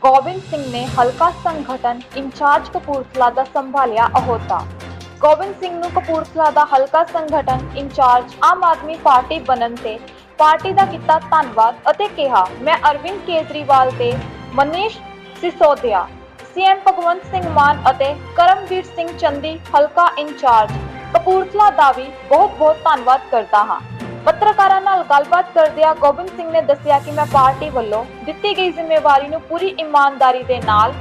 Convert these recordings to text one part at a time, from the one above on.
ਗੋਬਿੰਦ ਸਿੰਘ ਨੇ ਹਲਕਾ ਸੰਗਠਨ ਇੰਚਾਰਜ ਕਪੂਰਥਲਾ ਦਾ ਸੰਭਾਲਿਆ ਅਹੁਦਾ। ਗੋਬਿੰਦ ਸਿੰਘ ਨੂੰ ਕਪੂਰਥਲਾ ਦਾ ਹਲਕਾ ਸੰਗਠਨ ਇੰਚਾਰਜ ਆਮ ਆਦਮੀ ਪਾਰਟੀ ਬਣਨ ਤੇ ਪਾਰਟੀ ਦਾ ਕੀਤਾ ਧੰਨਵਾਦ ਅਤੇ ਕਿਹਾ, ਮੈਂ ਅਰਵਿੰਦ ਕੇਜਰੀਵਾਲ ਤੇ ਮਨੀਸ਼ ਸਿਸੋਦੀਆ ਸੀਐਮ ਭਗਵੰਤ ਸਿੰਘ ਮਾਨ ਅਤੇ ਕਰਮਵੀਰ ਸਿੰਘ ਚੰਦੀ ਹਲਕਾ ਇੰਚਾਰਜ ਕਪੂਰਥਲਾ ਦਾ ਵੀ ਬਹੁਤ-ਬਹੁਤ ਧੰਨਵਾਦ ਕਰਦਾ ਹਾਂ। ਪੱਤਰਕਾਰਾਂ ਨਾਲ ਗੱਲਬਾਤ ਕਰਦਿਆਂ ਗੋਬਿੰਦ ਸਿੰਘ ਨੇ ਦੱਸਿਆ ਕਿ ਮੈਂ ਪਾਰਟੀ ਵੱਲੋਂ ਦਿੱਤੀ ਗਈ ਜ਼ਿੰਮੇਵਾਰੀ ਨੂੰ ਪੂਰੀ ਇਮਾਨਦਾਰੀ ਦੇ ਨਾਲ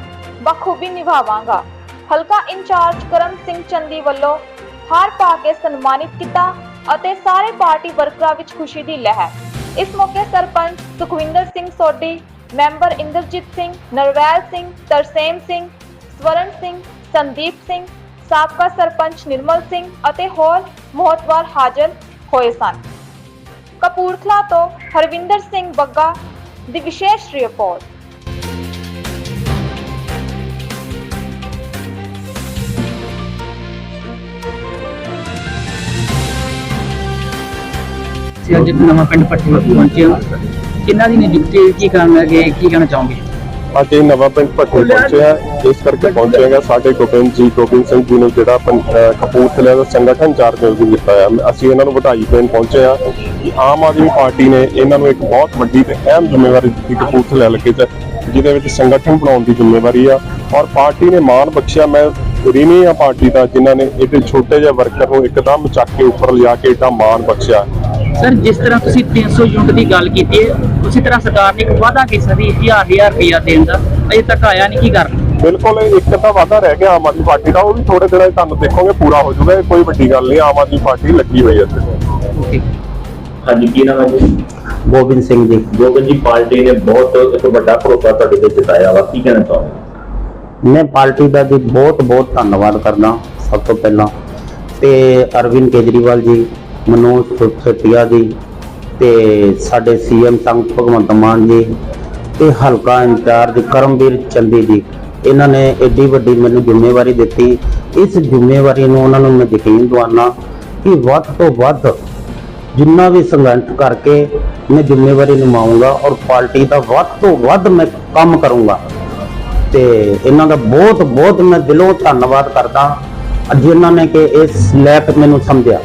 ਬਖੂਬੀ ਨਿਭਾਵਾਂਗਾ। ਹਲਕਾ ਇੰਚਾਰਜ ਕਰਮ ਸਿੰਘ ਚੰਦੀ ਵੱਲੋਂ ਹਾਰ ਪਾ ਕੇ ਸਨਮਾਨਿਤ ਕੀਤਾ ਅਤੇ ਸਾਰੇ ਪਾਰਟੀ ਵਰਕਰਾਂ ਵਿੱਚ ਖੁਸ਼ੀ ਦੀ ਲਹਿਰ। ਇਸ ਮੌਕੇ ਸਰਪੰਚ ਸੁਖਵਿੰਦਰ ਸਿੰਘ ਸੋਢੀ, ਮੈਂਬਰ ਇੰਦਰਜੀਤ ਸਿੰਘ, ਨਰਵੈਲ ਸਿੰਘ, ਤਰਸੇਮ ਸਿੰਘ, ਸਵਰਨ ਸਿੰਘ, ਸੰਦੀਪ ਸਿੰਘ, ਸਾਬਕਾ ਸਰਪੰਚ ਨਿਰਮਲ ਸਿੰਘ ਅਤੇ ਹੋਰ ਮਹਤਵਰ ਹਾਜ਼ਰ ਹੋਏ ਸਨ। ਕਪੂਰਥਲਾ ਤੋਂ ਹਰਵਿੰਦਰ ਸਿੰਘ ਬੱਗਾ ਦੀ ਵਿਸ਼ੇਸ਼ ਰਿਪੋਰਟ। ਅੱਜ ਨਵਾਂ ਪਿੰਡ ਪੱਟੀ ਪਹੁੰਚੇ ਹਾਂ। ਕਿੰਨਾ ਦੀ ਨਿਯੁਕਤੀ ਕੀ ਕਰਨ ਲੱਗੇ ਕੀ ਕਹਿਣਾ ਚਾਹੋਗੇ? ਅੱਜ ਇਹ ਨਵਾਂ ਪਿੰਡ ਭੱਠੇ ਪਹੁੰਚੇ ਆ ਇਸ ਕਰਕੇ ਪਹੁੰਚੇ ਹੈਗਾ ਸਾਡੇ ਗੋਬਿੰਦ ਜੀ ਗੋਬਿੰਦ ਸਿੰਘ ਜੀ ਨੂੰ ਜਿਹੜਾ ਕਪੂਰਥਲੇ ਦਾ ਸੰਗਠਨ ਚਾਰਜ ਕੀਤਾ ਆ ਅਸੀਂ ਇਹਨਾਂ ਨੂੰ ਵਧਾਈ ਦੇਣ ਪਹੁੰਚੇ ਆ ਕਿ ਆਮ ਆਦਮੀ ਪਾਰਟੀ ਨੇ ਇਹਨਾਂ ਨੂੰ ਇੱਕ ਬਹੁਤ ਵੱਡੀ ਤੇ ਅਹਿਮ ਜ਼ਿੰਮੇਵਾਰੀ ਦਿੱਤੀ ਕਪੂਰਥਲੇ ਹਲਕੇ 'ਚ ਜਿਹਦੇ ਵਿੱਚ ਸੰਗਠਨ ਬਣਾਉਣ ਦੀ ਜ਼ਿੰਮੇਵਾਰੀ ਆ। ਔਰ ਪਾਰਟੀ ਨੇ ਮਾਣ ਬਖਸ਼ਿਆ। ਮੈਂ ਰੀਨੀ ਆ ਪਾਰਟੀ ਦਾ ਜਿਨ੍ਹਾਂ ਨੇ ਇਹਦੇ ਛੋਟੇ ਜਿਹੇ ਵਰਕਰ ਨੂੰ ਇੱਕਦਮ ਚੱਕ ਕੇ ਉੱਪਰ ਲਿਜਾ ਕੇ ਏਡਾ ਮਾਣ ਬਖਸ਼ਿਆ। ਸਰ ਜਿਸ ਤਰ੍ਹਾਂ ਤੁਸੀਂ 300 ਯੂਨਿਟ ਦੀ ਗੱਲ ਕੀਤੀ ਹੈ ਉਸੇ ਤਰ੍ਹਾਂ ਸਰਕਾਰ ਨੇ ਇੱਕ ਵਾਅਦਾ ਕੀਤਾ ਸੀ 1000 1000 ਰੁਪਇਆ ਦੇਣ ਦਾ ਅਜੇ ਤੱਕ ਆਇਆ ਨਹੀਂ ਕੀ ਕਰਨ? ਬਿਲਕੁਲ ਇੱਕ ਤਾਂ ਵਾਅਦਾ ਰਹਿ ਗਿਆ ਆਮ ਆਦਮੀ ਪਾਰਟੀ ਦਾ ਉਹ ਵੀ ਥੋੜੇ ਦਿਨਾਂ 'ਚ ਤੁਹਾਨੂੰ ਦੇਖੋਗੇ ਪੂਰਾ ਹੋ ਜਾਊਗਾ ਇਹ ਕੋਈ ਵੱਡੀ ਗੱਲ ਨਹੀਂ ਆਮ ਆਦਮੀ ਪਾਰਟੀ ਲੱਗੀ ਹੋਈ ਹੈ ਇੱਥੇ। ਹਾਂਜੀ ਕੀ ਨਾਮ ਹੈ ਜੀ? ਗੋਬਿੰਦ ਸਿੰਘ ਜੀ। ਗੋਬਿੰਦ ਜੀ ਪਾਰਟੀ ਨੇ ਬਹੁਤ ਇੱਕ ਵੱਡਾ ਭਰੋਸਾ ਤੁਹਾਡੇ ਤੇ ਜਤਾਇਆ ਵਾ ਕੀ ਕਹਿਣਾ ਚਾਹੋਗੇ? ਮੈਂ ਪਾਰਟੀ ਦਾ ਜੀ ਬਹੁਤ ਬਹੁਤ ਧੰਨਵਾਦ ਕਰਦਾ ਸਭ ਤੋਂ ਪਹਿਲਾਂ। ਤੇ ਅਰਵਿੰਦ ਕੇਜਰੀਵਾਲ ਜੀ ਮਨੋਜ ਸਿਸੋਦੀਆ ਜੀ ਤੇ ਸਾਡੇ ਸੀਐਮ ਸੰਗ ਭਗਵੰਤ ਮਾਨ ਜੀ ਤੇ ਹਲਕਾ ਇੰਚਾਰਜ ਕਰਮਵੀਰ ਚੰਦੀ ਜੀ। ਇਹਨਾਂ ਨੇ ਏਡੀ ਵੱਡੀ ਮੈਨੂੰ ਜ਼ਿੰਮੇਵਾਰੀ ਦਿੱਤੀ। ਇਸ ਜ਼ਿੰਮੇਵਾਰੀ ਨੂੰ ਉਹਨਾਂ ਨੂੰ ਮੈਂ ਯਕੀਨ ਦਿਵਾਉਣਾ ਕਿ ਵੱਧ ਤੋਂ ਵੱਧ ਜਿੰਨਾ ਵੀ ਸੰਘਰਸ਼ ਕਰਕੇ ਮੈਂ ਜ਼ਿੰਮੇਵਾਰੀ ਨਿਭਾਉਂਗਾ ਔਰ ਪਾਰਟੀ ਦਾ ਵੱਧ ਤੋਂ ਵੱਧ ਮੈਂ ਕੰਮ ਕਰੂੰਗਾ। ਤੇ ਇਹਨਾਂ ਦਾ ਬਹੁਤ ਬਹੁਤ ਮੈਂ ਦਿਲੋਂ ਧੰਨਵਾਦ ਕਰਦਾ। ਜਿਨ੍ਹਾਂ ਨੇ ਕਿ ਇਸ ਲੈਕ ਮੈਨੂੰ ਸਮਝਿਆ।